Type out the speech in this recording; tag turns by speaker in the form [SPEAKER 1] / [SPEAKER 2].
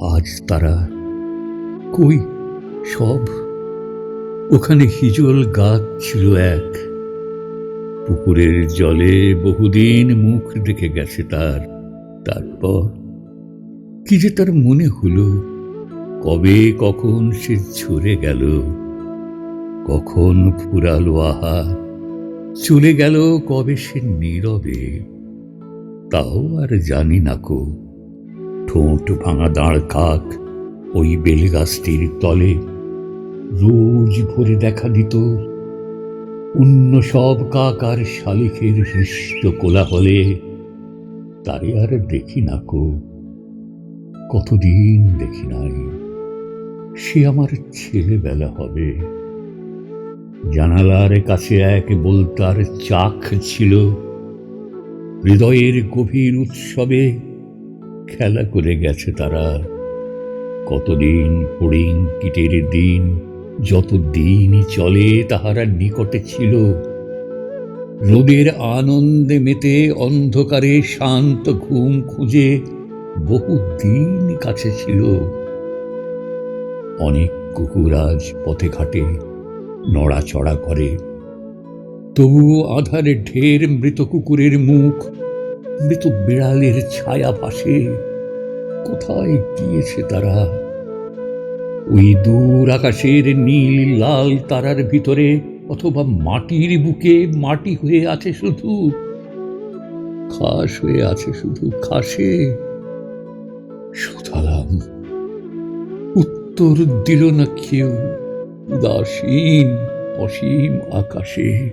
[SPEAKER 1] আজ তারা কই সব? ওখানে হিজল গাছ ছিল এক। পুকুরের জলে বহুদিন মুখ দেখে গেছে তার। তারপর কি যে তার মনে হলো? কবে কখন সে ঝরে গেল? কখন ফুরালো আহা? চলে গেল কবে সে নীরবে? তাও আর জানি না কো। ঠোঁট ভাঙা দাঁড় কাক ওই বেলগাছটির তলে। রোজ ভোরে দেখা দিত অন্য সব কাক আর শালিখের হৃষ্ট কোলাহলে। তারে আর দেখি না কো, কতদিন দেখি নাই। সে আমার ছেলেবেলা হবে। জানালার কাছে এক বলতার চাক ছিল। হৃদয়ের গভীর উৎসবে খেলা করে গেছে তারা। কতদিন ফড়িং কিটের দিন যত দিনই চলে তাহারা নিকটে ছিল। রোদের আনন্দে মেতে অন্ধকারে শান্ত ঘুম খুঁজে বহু দিন কাছে ছিল। অনেক কুকুর আজ পথে ঘাটে, নড়াচড়া করে। তবুও আধারে ঢের মৃত কুকুরের মুখ মৃত বিড়ালের ছায়া ভাসে কোথায় গিয়েছে তারা? ওই দূর আকাশের নীল, লাল তারার ভিতরে অথবা মাটির বুকে মাটি হয়ে আছে শুধু? খাস হয়ে আছে শুধু খাসে? সুতরাং উত্তর দিল না কেউ, উদাসীন অসীম আকাশে।